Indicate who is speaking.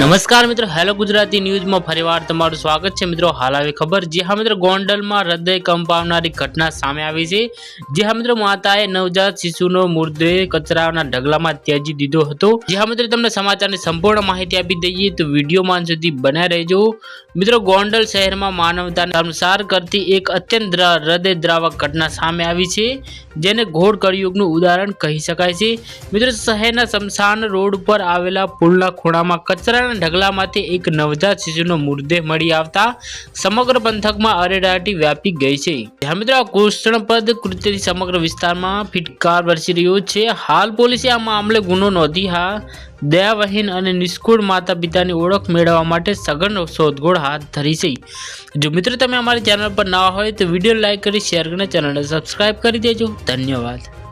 Speaker 1: નમસ્કાર મિત્રો, હેલો ગુજરાતી ન્યૂઝમાં ફરીવાર તમારું સ્વાગત છે. મિત્રો, હાલ આવી ખબર જે હા મિત્રો, ગોંડલમાં હૃદય કંપાવનારી ઘટના સામે આવી છે. જે હા મિત્રો, માતાએ નવજાત શિશુનો મૃતદેહ કચરાના ઢગલામાં ત્યજી દીધો હતો. જે હા મિત્રો, તમને સમાચારની સંપૂર્ણ માહિતી આપી દઈએ તો વિડીયોમાં સુધી બનાવી રહેજો. મિત્રો, ગોંડલ શહેરમાં માનવતાને અનુસાર કરતી એક અત્યંત દ્ર- હૃદયદ્રાવક ઘટના સામે આવી છે, જેને ઘોડ કળિયુગનું ઉદાહરણ કહી શકાય છે. મિત્રો, શહેરના શમશાન રોડ પર આવેલા પુલના ખૂણામાં કચરાના ઢગલામાંથી એક નવજાત શિશુનો મૃતદેહ મળી આવતા સમગ્ર પંથકમાં અરેરાટી વ્યાપી ગઈ છે. જ્યાં કૃષ્ણપદ કૃત્યથી સમગ્ર વિસ્તારમાં ફિટકાર વરસી રહ્યો છે. હાલ પોલીસે આ મામલે ગુનો નોંધી, હા, દયાવહીન અને નિષ્કુળ માતા પિતાની ઓળખ મેળવવા માટે સઘન શોધખોળ હાથ ધરી છે. જો મિત્રો, તમે અમારી ચેનલ પર ના હોય તો વીડિયો લાઇક કરી, શેર કરીને ચેનલને સબસ્ક્રાઇબ કરી દેજો. ધન્યવાદ.